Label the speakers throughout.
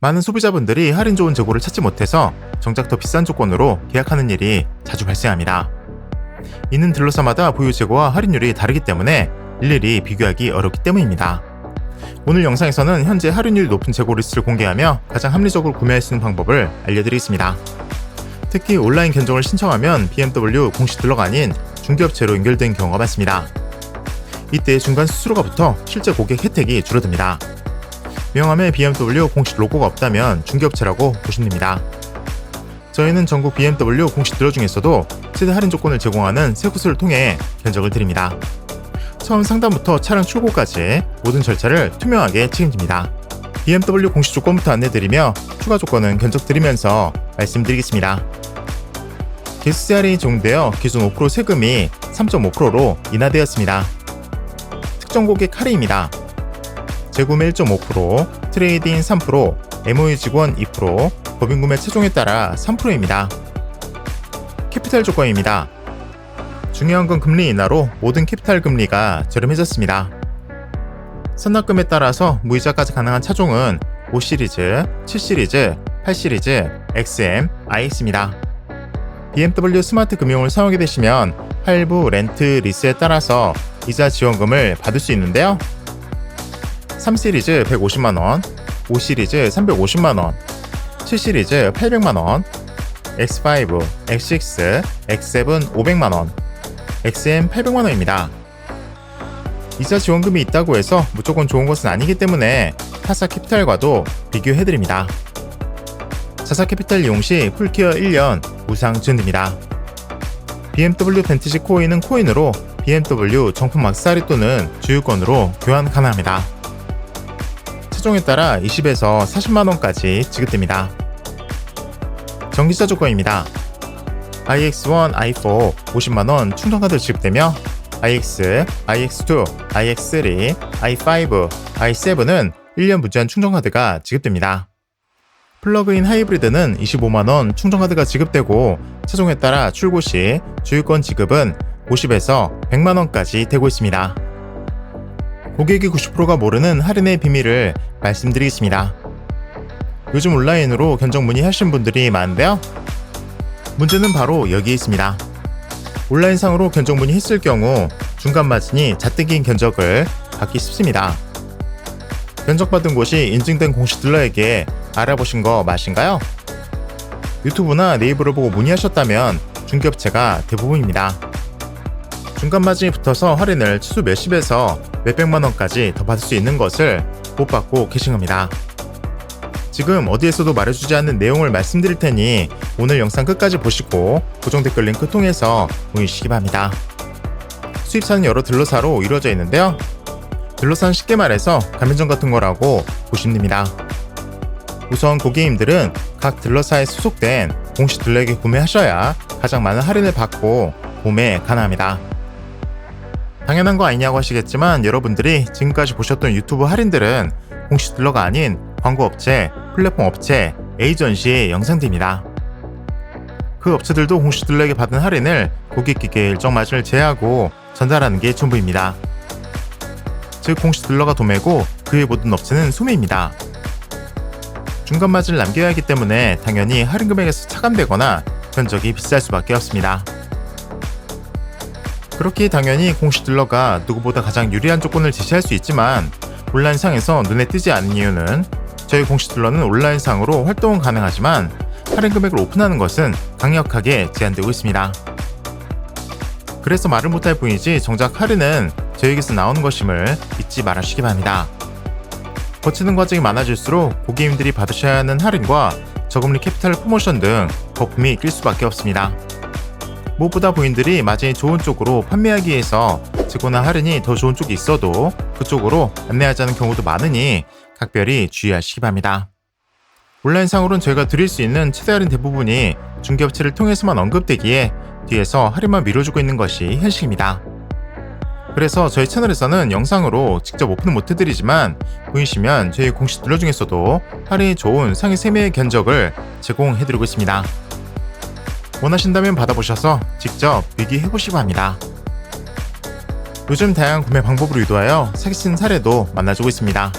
Speaker 1: 많은 소비자분들이 할인 좋은 재고를 찾지 못해서 정작 더 비싼 조건으로 계약하는 일이 자주 발생합니다. 이는 딜러사마다 보유 재고와 할인율이 다르기 때문에 일일이 비교하기 어렵기 때문입니다. 오늘 영상에서는 현재 할인율이 높은 재고 리스트를 공개하며 가장 합리적으로 구매할 수 있는 방법을 알려드리겠습니다. 특히 온라인 견적을 신청하면 BMW 공식 딜러가 아닌 중개업체로 연결된 경우가 많습니다. 이때 중간 수수료가 붙어 실제 고객 혜택이 줄어듭니다. 명함에 BMW 공식 로고가 없다면 중개업체라고 보시면 됩니다. 저희는 전국 BMW 공식 딜러 중에서도 최대 할인 조건을 제공하는 세 곳을 통해 견적을 드립니다. 처음 상담부터 차량 출고까지 모든 절차를 투명하게 책임집니다. BMW 공식 조건부터 안내드리며 추가 조건은 견적 드리면서 말씀드리겠습니다. 개수세 할인이 적용되어 기존 5% 세금이 3.5%로 인하되었습니다. 특정 고객 할인입니다. 재구매 1.5%, 트레이드인 3%, MOU 직원 2%, 법인 구매 최종에 따라 3%입니다. 캐피탈 조건입니다. 중요한 건 금리 인하로 모든 캐피탈 금리가 저렴해졌습니다. 선납금에 따라서 무이자까지 가능한 차종은 5시리즈, 7시리즈, 8시리즈, XM, iX입니다. BMW 스마트 금융을 사용하게 되시면 할부, 렌트, 리스에 따라서 이자 지원금을 받을 수 있는데요. 3시리즈 150만원, 5시리즈 350만원, 7시리즈 800만원, X5, X6, X7 500만원, XM 800만원입니다. 이자 지원금이 있다고 해서 무조건 좋은 것은 아니기 때문에 타사 캐피탈과도 비교해드립니다. 자사 캐피탈 이용 시 풀케어 1년 무상 지원됩니다. BMW 벤티지 코인은 코인으로 BMW 정품 막사리 또는 주유권으로 교환 가능합니다. 차종에 따라 20에서 40만원까지 지급됩니다. 전기차 조건입니다. iX1, i4 50만원 충전카드 지급되며 iX, iX2, iX3, i5, i7은 1년 무제한 충전카드가 지급됩니다. 플러그인 하이브리드는 25만원 충전카드가 지급되고 차종에 따라 출고 시 주유권 지급은 50에서 100만원까지 되고 있습니다. 고객이 90%가 모르는 할인의 비밀을 말씀드리겠습니다. 요즘 온라인으로 견적 문의하신 분들이 많은데요. 문제는 바로 여기에 있습니다. 온라인상으로 견적 문의했을 경우 중간 마진이 자뜩인 견적을 받기 쉽습니다. 견적받은 곳이 인증된 공식 딜러에게 알아보신 거 맞으신가요? 유튜브나 네이버를 보고 문의하셨다면 중개업체가 대부분입니다. 중간 마진이 붙어서 할인을 최소 몇십에서 몇백만 원까지 더 받을 수 있는 것을 못 받고 계신 겁니다. 지금 어디에서도 말해주지 않는 내용을 말씀드릴 테니 오늘 영상 끝까지 보시고 고정 댓글 링크 통해서 문의주시기 바랍니다. 수입사는 여러 딜러사로 이루어져 있는데요. 딜러사는 쉽게 말해서 가맹점 같은 거라고 보시면 됩니다. 우선 고객님들은 각 딜러사에 소속된 공식 딜러에게 구매하셔야 가장 많은 할인을 받고 구매 가능합니다. 당연한 거 아니냐고 하시겠지만 여러분들이 지금까지 보셨던 유튜브 할인들은 공식 딜러가 아닌 광고업체, 플랫폼 업체, 에이전시의 영상들입니다. 그 업체들도 공식 딜러에게 받은 할인을 고객에게 일정 마진을 제하고 전달하는 게 전부입니다. 즉 공식 딜러가 도매고 그의 모든 업체는 소매입니다. 중간 마진을 남겨야 하기 때문에 당연히 할인 금액에서 차감되거나 견적이 비쌀 수밖에 없습니다. 그렇게 당연히 공식 딜러가 누구보다 가장 유리한 조건을 제시할 수 있지만 온라인상에서 눈에 띄지 않는 이유는 저희 공식 딜러는 온라인상으로 활동은 가능하지만 할인 금액을 오픈하는 것은 강력하게 제한되고 있습니다. 그래서 말을 못할 뿐이지 정작 할인은 저에게서 나오는 것임을 잊지 말아주시기 바랍니다. 거치는 과정이 많아질수록 고객님들이 받으셔야 하는 할인과 저금리 캐피탈 프로모션 등 거품이 낄 수밖에 없습니다. 무엇보다 부인들이 마진이 좋은 쪽으로 판매하기 위해서 재고나 할인이 더 좋은 쪽이 있어도 그쪽으로 안내하자는 경우도 많으니 각별히 주의하시기 바랍니다. 온라인상으로는 저희가 드릴 수 있는 최대 할인 대부분이 중개업체를 통해서만 언급되기에 뒤에서 할인만 밀어주고 있는 것이 현실입니다. 그래서 저희 채널에서는 영상으로 직접 오픈은 못해드리지만 보이시면 저희 공식 딜러 중에서도 할인이 좋은 상위 3매의 견적을 제공해드리고 있습니다. 원하신다면 받아보셔서 직접 비교해보시기 바랍니다. 요즘 다양한 구매 방법으로 유도하여 사기친 사례도 만나주고 있습니다.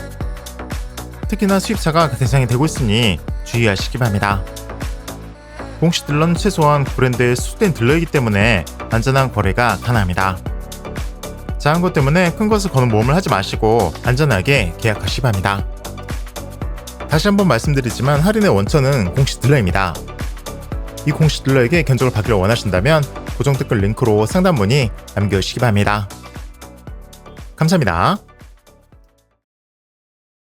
Speaker 1: 특히나 수입차가 그 대상이 되고 있으니 주의하시기 바랍니다. 공식 딜러는 최소한 브랜드의 수된 딜러이기 때문에 안전한 거래가 가능합니다. 작은 것 때문에 큰 것을 거는 모험을 하지 마시고 안전하게 계약하시기 바랍니다. 다시 한번 말씀드리지만 할인의 원천은 공식 딜러입니다. 이 공식 딜러에게 견적을 받기를 원하신다면 고정 댓글 링크로 상담 문의 남겨주시기 바랍니다. 감사합니다.